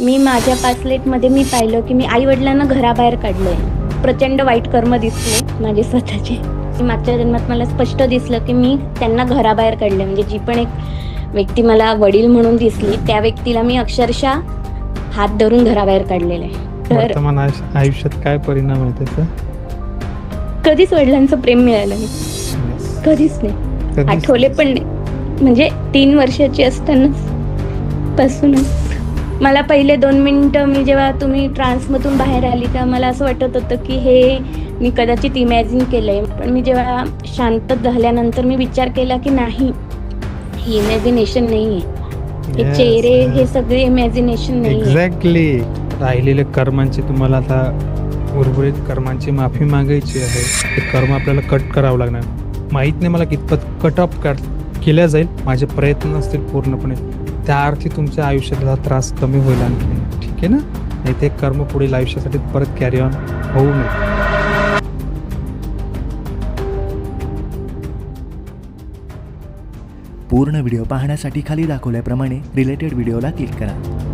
मी माझ्या पासलेटमध्ये मी पाहिलं की मी आई वडिलांना घराबाहेर काढलंय. प्रचंड वाईट कर्म दिसले माझे स्वतःचे. मागच्या जन्मात मला स्पष्ट दिसलं की मी त्यांना घराबाहेर काढले म्हणजे जी पण एक व्यक्ती मला वडील म्हणून दिसली त्या व्यक्तीला मी अक्षरशः हात धरून घराबाहेर काढलेलं आहे. तर आयुष्यात काय परिणाम आहे त्याचा? कधीच वडिलांचं प्रेम मिळालं नाही. कधीच नाही. आठवले पण नाही. म्हणजे तीन वर्षाची असतानाच पासूनच. मला पहिले दोन मिनिटं मी जेव्हा तुम्ही ट्रान्समधून बाहेर आली तेव्हा मला असं वाटत होतं की हे मी कदाचित इमॅजिन केलंय. पण मी जेव्हा शांत झाल्यानंतर मी विचार केला की नाही ही इमॅजिनेशन नाही आहे हे चेहरे. हे सगळे इमॅजिनेशन नाही आहे एक्झॅक्टली राहिलेल्या कर्मांची तुम्हाला आता उर्वरित कर्मांची माफी मागायची आहे. ते कर्म आपल्याला कट करावं लागणार. माहीत नाही मला कितपत कट ऑफ कर केल्या जाईल. माझे प्रयत्न असतील पूर्णपणे. त्या अर्थी तुमच्या आयुष्यातला त्रास कमी होईल आणखी ठीक आहे ना? नाही ते कर्म पुढील आयुष्यासाठी परत कॅरी ऑन होऊ नये. पूर्ण व्हिडिओ पाहण्यासाठी खाली दाखवल्याप्रमाणे रिलेटेड व्हिडिओला क्लिक करा.